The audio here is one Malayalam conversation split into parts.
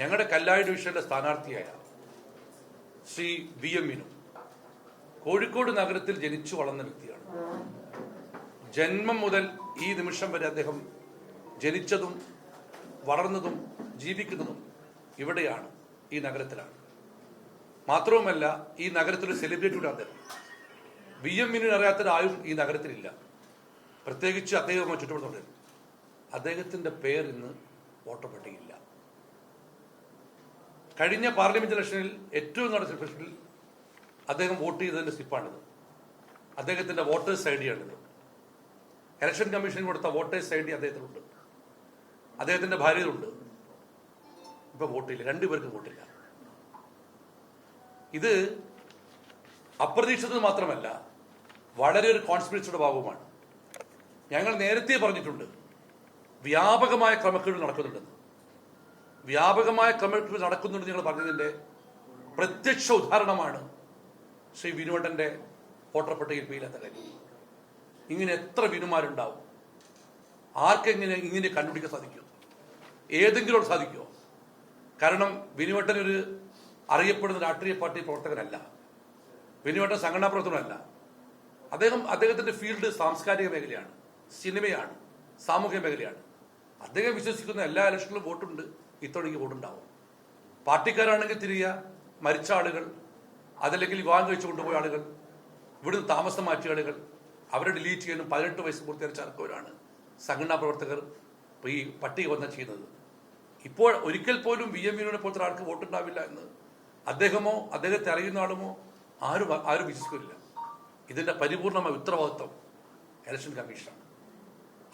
ഞങ്ങളുടെ കല്ലായ ഡിവിഷനിലെ സ്ഥാനാർത്ഥിയായ ശ്രീ വി എം വിനു കോഴിക്കോട് നഗരത്തിൽ ജനിച്ചു വളർന്ന വ്യക്തിയാണ്. ജന്മം മുതൽ ഈ നിമിഷം വരെ അദ്ദേഹം ജനിച്ചതും വളർന്നതും ജീവിക്കുന്നതും ഇവിടെയാണ് ഈ നഗരത്തിലാണ്. മാത്രവുമല്ല ഈ നഗരത്തിലൊരു സെലിബ്രിറ്റി കൂടെ അദ്ദേഹം. വി എം വിനു അറിയാത്തൊരാരും ഈ നഗരത്തിലില്ല. പ്രത്യേകിച്ച് അദ്ദേഹവുമായി ചുറ്റുപാടുന്നുണ്ടായിരുന്നു അദ്ദേഹത്തിന്റെ പേര് ഇന്ന് വോട്ടർ പട്ടികയില്ല കഴിഞ്ഞ പാർലമെന്റ് ഇലക്ഷനിൽ ഏറ്റവും നടന്ന ഇലക്ഷനിൽ അദ്ദേഹം വോട്ട് ചെയ്തതിന്റെ സ്ലിപ്പാണിത്. അദ്ദേഹത്തിന്റെ വോട്ടേഴ്സ് ഐ ഡിയാണിത് ഇലക്ഷൻ കമ്മീഷൻ കൊടുത്ത വോട്ടേഴ്സ് ഐ ഡി അദ്ദേഹത്തിനുണ്ട്. അദ്ദേഹത്തിന്റെ ഭാര്യയിലുണ്ട്. ഇപ്പൊ വോട്ടില്ല. രണ്ടുപേർക്കും വോട്ടില്ല. ഇത് അപ്രതീക്ഷിതത് മാത്രമല്ല വളരെ ഒരു കോൺസ്പിറസിയുടെ ഭാഗവുമാണ്. ഞങ്ങൾ നേരത്തെ പറഞ്ഞിട്ടുണ്ട് വ്യാപകമായ ക്രമക്കേട് നടക്കുന്നുണ്ടെന്ന്. വ്യാപകമായ ക്രമക്കേട് നടക്കുന്നുണ്ട് നിങ്ങൾ പറഞ്ഞതിന്റെ പ്രത്യക്ഷ ഉദാഹരണമാണ് ശ്രീ വിനുവട്ടന്റെ വോട്ടർ പേരില്ലാത്ത കാര്യം ഇങ്ങനെ എത്ര വിനുമാരുണ്ടാവും? ആർക്കെങ്ങനെ ഇങ്ങനെ കണ്ടുപിടിക്കാൻ സാധിക്കുമോ ഏതെങ്കിലും സാധിക്കുമോ? കാരണം വിനുവട്ടൻ ഒരു അറിയപ്പെടുന്ന രാഷ്ട്രീയ പാർട്ടി പ്രവർത്തകനല്ല. വിനുവട്ടൻ സംഘടനാ പ്രവർത്തനമല്ല അദ്ദേഹം അദ്ദേഹത്തിന്റെ ഫീൽഡ് സാംസ്കാരിക മേഖലയാണ് സിനിമയാണ് സാമൂഹ്യ മേഖലയാണ്. അദ്ദേഹം വിശ്വസിക്കുന്ന എല്ലാ ഇലക്ഷനിലും വോട്ടുണ്ട്. ഇത്തവണയ്ക്ക് വോട്ടുണ്ടാവും പാർട്ടിക്കാരാണെങ്കിൽ തിരിയ മരിച്ച ആളുകൾ അതല്ലെങ്കിൽ വിവാഹം കഴിച്ചു കൊണ്ടുപോയ ആളുകൾ ഇവിടുന്ന് താമസം മാറ്റിയ ആളുകൾ അവരെ ഡിലീറ്റ് ചെയ്യാനും പതിനെട്ട് വയസ്സ് പൂർത്തീകരിച്ച ആൾക്കാരാണ് സംഘടനാ പ്രവർത്തകർ ഈ പട്ടിക വന്ന ചെയ്യുന്നത്. ഇപ്പോൾ ഒരിക്കൽ പോലും വി എം വിനോടെ പോലത്തെ ആൾക്ക് വോട്ടുണ്ടാവില്ല എന്ന് അദ്ദേഹമോ അദ്ദേഹത്തെ അറിയുന്ന ആളുമോ ആരും ആരും വിശ്വസിക്കില്ല ഇതിന്റെ പരിപൂർണമായ ഉത്തരവാദിത്വം ഇലക്ഷൻ കമ്മീഷനാണ്.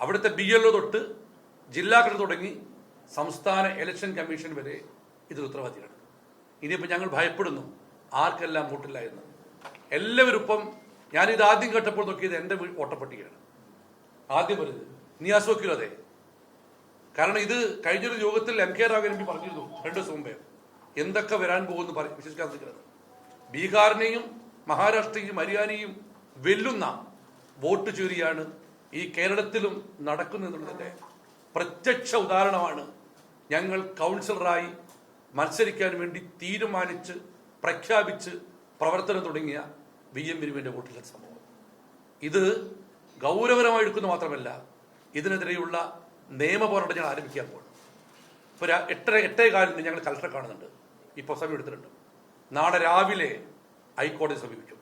അവിടുത്തെ ബി എൽ ഒ തൊട്ട് ജില്ലാ കളി തുടങ്ങി സംസ്ഥാന ഇലക്ഷൻ കമ്മീഷൻ വരെ ഇതിൽ ഉത്തരവാദിയാണ് ഇനിയിപ്പോൾ ഞങ്ങൾ ഭയപ്പെടുന്നു. ആർക്കെല്ലാം വോട്ടില്ല എന്ന്. എല്ലാവരും ഇപ്പം ഞാനിത് ആദ്യം കേട്ടപ്പോൾ നോക്കിയത് എന്റെ ഓട്ടപ്പട്ടികയാണ്. ആദ്യം വരുന്നത് നിയാസ് വക്കീൽ അതെ? കാരണം ഇത് കഴിഞ്ഞൊരു യോഗത്തിൽ M K Raghavan M P പറഞ്ഞിരുന്നു രണ്ടു ദിവസം മുമ്പേ. എന്തൊക്കെ വരാൻ പോകുമെന്ന് പറ വിശ്വസിക്കാൻ സാധിക്കുന്നത് ബീഹാറിനെയും മഹാരാഷ്ട്രയും ഹരിയാനയും വെല്ലുന്ന വോട്ട് ചുരിയാണ് ഈ കേരളത്തിലും നടക്കുന്നതിന്റെ പ്രത്യക്ഷ ഉദാഹരണമാണ്. ഞങ്ങൾ കൗൺസിലറായി മത്സരിക്കാൻ വേണ്ടി തീരുമാനിച്ച് പ്രഖ്യാപിച്ച് പ്രവർത്തനം തുടങ്ങിയ വി എം വിനുവിന്റെ വോട്ടിലെ സംഭവം. ഇത് ഗൗരവരമായി എടുക്കുന്നു മാത്രമല്ല ഇതിനെതിരെയുള്ള നിയമ പോരാട്ടം ഞങ്ങൾ ആരംഭിക്കാൻ പോകുന്നു ഇപ്പോൾ എട്ടര എട്ടേ കാലിന് ഞങ്ങൾ കലക്ടറെ കാണുന്നുണ്ട്. ഇപ്പോൾ സമയം എടുത്തിട്ടുണ്ട്. നാളെ രാവിലെ ഹൈക്കോടതി സമീപിക്കും.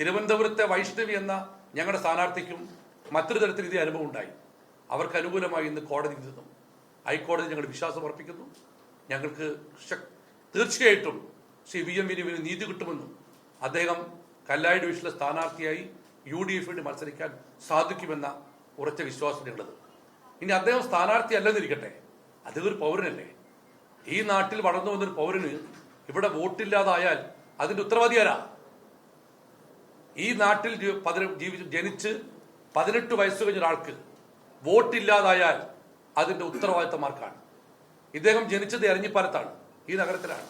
തിരുവനന്തപുരത്തെ വൈഷ്ണവി എന്ന ഞങ്ങളുടെ സ്ഥാനാർത്ഥിക്കും മറ്റൊരു തരത്തിൽ ഇതേ അനുഭവം ഉണ്ടായി. അവർക്ക് അനുകൂലമായി ഇന്ന് കോടതി നിന്നു ഹൈക്കോടതി ഞങ്ങൾ വിശ്വാസം അർപ്പിക്കുന്നു. ഞങ്ങൾക്ക് തീർച്ചയായിട്ടും ശ്രീ വി എം വിനുവിന് നീതി കിട്ടുമെന്നും അദ്ദേഹം കല്ലായി ഡിവിഷനിലെ സ്ഥാനാർത്ഥിയായി യു ഡി എഫിന് മത്സരിക്കാൻ സാധിക്കുമെന്ന ഉറച്ച വിശ്വാസം ഞങ്ങളത് ഇനി അദ്ദേഹം സ്ഥാനാർത്ഥി അല്ലെന്നിരിക്കട്ടെ അദ്ദേഹം ഒരു പൗരനല്ലേ? ഈ നാട്ടിൽ വളർന്നു വന്നൊരു പൗരന് ഇവിടെ വോട്ടില്ലാതായാൽ അതിന്റെ ഉത്തരവാദി ആരാ? ഈ നാട്ടിൽ ജീവിച്ച് ജനിച്ച് പതിനെട്ട് വയസ്സ് കഴിഞ്ഞ ഒരാൾക്ക് വോട്ടില്ലാതായാൽ അതിന്റെ ഉത്തരവാദിത്തമാർക്കാണ്. ഇദ്ദേഹം ജനിച്ചത് എരഞ്ഞിപ്പാലത്താണ് ഈ നഗരത്തിലാണ്.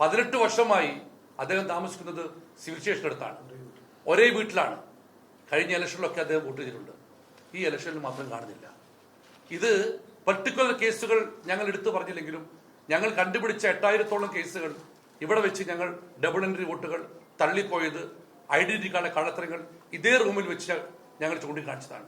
പതിനെട്ട് വർഷമായി അദ്ദേഹം താമസിക്കുന്നത് സിവിൽ സ്റ്റേഷൻ അടുത്താണ്. ഒരേ വീട്ടിലാണ്. കഴിഞ്ഞ ഇലക്ഷനിലൊക്കെ അദ്ദേഹം വോട്ട് ചെയ്തിട്ടുണ്ട്. ഈ ഇലക്ഷനിൽ മാത്രം കാണുന്നില്ല. ഇത് പർട്ടിക്കുലർ കേസുകൾ ഞങ്ങൾ എടുത്തു പറഞ്ഞില്ലെങ്കിലും ഞങ്ങൾ കണ്ടുപിടിച്ച എട്ടായിരത്തോളം കേസുകൾ ഇവിടെ വെച്ച് ഞങ്ങൾ ഡബിൾ എൻട്രി വോട്ടുകൾ തള്ളിപ്പോയത് ഐഡന്റിറ്റി കാർഡ് കള്ളത്തരങ്ങൾ ഇതേ റൂമിൽ വെച്ച് ഞങ്ങൾ ചൂണ്ടിക്കാണിച്ചതാണ്.